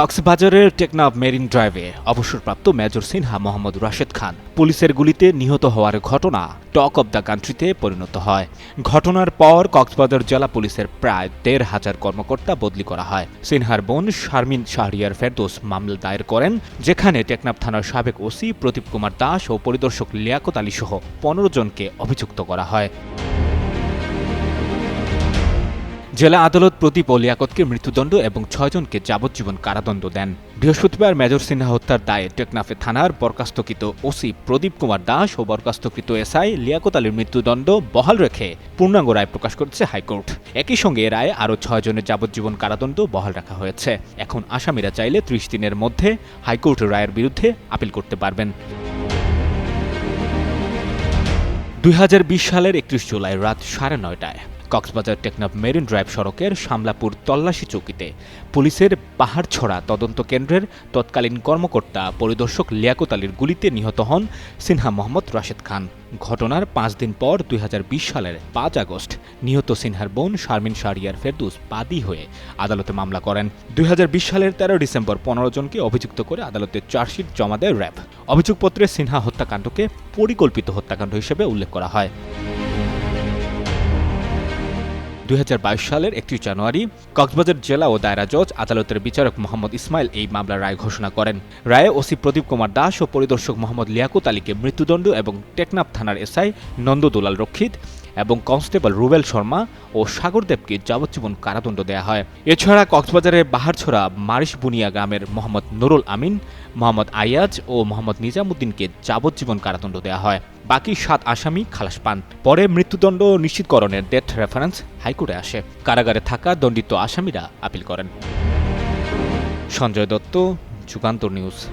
কক্সবাজারের টেকনাফ মেরিন ড্রাইভে অবসরপ্রাপ্ত মেজর সিনহা মোহাম্মদ রাশেদ খান পুলিশের গুলিতে নিহত হওয়ার ঘটনা টক অব দ্য কান্ট্রিতে পরিণত হয়। ঘটনার পর কক্সবাজার জেলা পুলিশের প্রায় দেড় হাজার কর্মকর্তা বদলি করা হয়। সিনহার বোন শারমিন শাহরিয়ার ফেরদোস মামলা দায়ের করেন, যেখানে টেকনাফ থানার সাবেক ওসি প্রদীপ কুমার দাস ও পরিদর্শক লিয়াকত আলী সহ পনেরো জনকে অভিযুক্ত করা হয়। জেলা আদালত প্রদীপ লিয়াকতকে মৃত্যুদণ্ড এবং ছয়জনকে যাবজ্জীবন কারাদণ্ড দেন। বৃহস্পতিবার মেজর সিনহা হত্যার দায়ে টেকনাফে থানার বরখাস্তকৃত ওসি প্রদীপ কুমার দাস ও বরখাস্তকৃত এসআই লিয়াকত আলীর মৃত্যুদণ্ড বহাল রেখে পূর্ণাঙ্গ রায় প্রকাশ করেছে হাইকোর্ট। একই সঙ্গে এ রায়ে আরও ছয়জনের যাবজ্জীবন কারাদণ্ড বহাল রাখা হয়েছে। এখন আসামিরা চাইলে ত্রিশ দিনের মধ্যে হাইকোর্টের রায়ের বিরুদ্ধে আপিল করতে পারবেন। দুই হাজার বিশ সালের একত্রিশ জুলাই রাত সাড়ে নয়টায় কক্সবাজার টেকনাফ মেরিন ড্রাইভ সড়কের শামলাপুর তল্লাশি চৌকিতে পুলিশের পাহাড়ছড়া তদন্ত কেন্দ্রের তৎকালীন কর্মকর্তা পরিদর্শক লিয়াকত আলীর গুলিতে নিহত হন সিনহা মোহাম্মদ রাশেদ খান। ঘটনার পাঁচ দিন পর দুই হাজার বিশ সালের পাঁচ আগস্ট নিহত সিনহার বোন শারমিন শারিয়ার ফেরদুস বাদী হয়ে আদালতে মামলা করেন। দুই হাজার বিশ সালের তেরো ডিসেম্বর পনেরো জনকে অভিযুক্ত করে আদালতে চার্জশিট জমা দেয় র্যাব। অভিযোগপত্রে সিনহা হত্যাকাণ্ডকে পরিকল্পিত হত্যাকাণ্ড হিসেবে উল্লেখ করা হয়। দুই হাজার বাইশ সালের একত্রিশ জানুয়ারি কক্সবাজার জেলা ও দায়রা জজ, আদালতের বিচারক মোহাম্মদ ইসমাইল এই মামলার রায় ঘোষণা করেন। রায়ে ওসি প্রদীপ কুমার দাস ও পরিদর্শক মোহাম্মদ লিয়াকুত আলীকে মৃত্যুদণ্ড এবং টেকনাফ থানার এসআই নন্দ দুলাল রক্ষিত। এবং কনস্টেবল রুবেল শর্মা ও সাগরদেবকে যাবজ্জীবন কারাদণ্ড দেওয়া হয়। এছাড়া কক্সবাজারের বাহারছড়া মারিশ বুনিয়া গ্রামের মোহাম্মদ নুরুল আমিন, মোহাম্মদ আয়াজ ও মোহাম্মদ নিজামুদ্দিনকে যাবজ্জীবন কারাদণ্ড দেওয়া হয়। বাকি সাত আসামি খালাস পান। পরে মৃত্যুদণ্ড নিশ্চিতকরণের ডেথ রেফারেন্স হাইকোর্টে আসে। কারাগারে থাকা দণ্ডিত আসামিরা আপিল করেন। সঞ্জয় দত্ত, যুগান্তর নিউজ।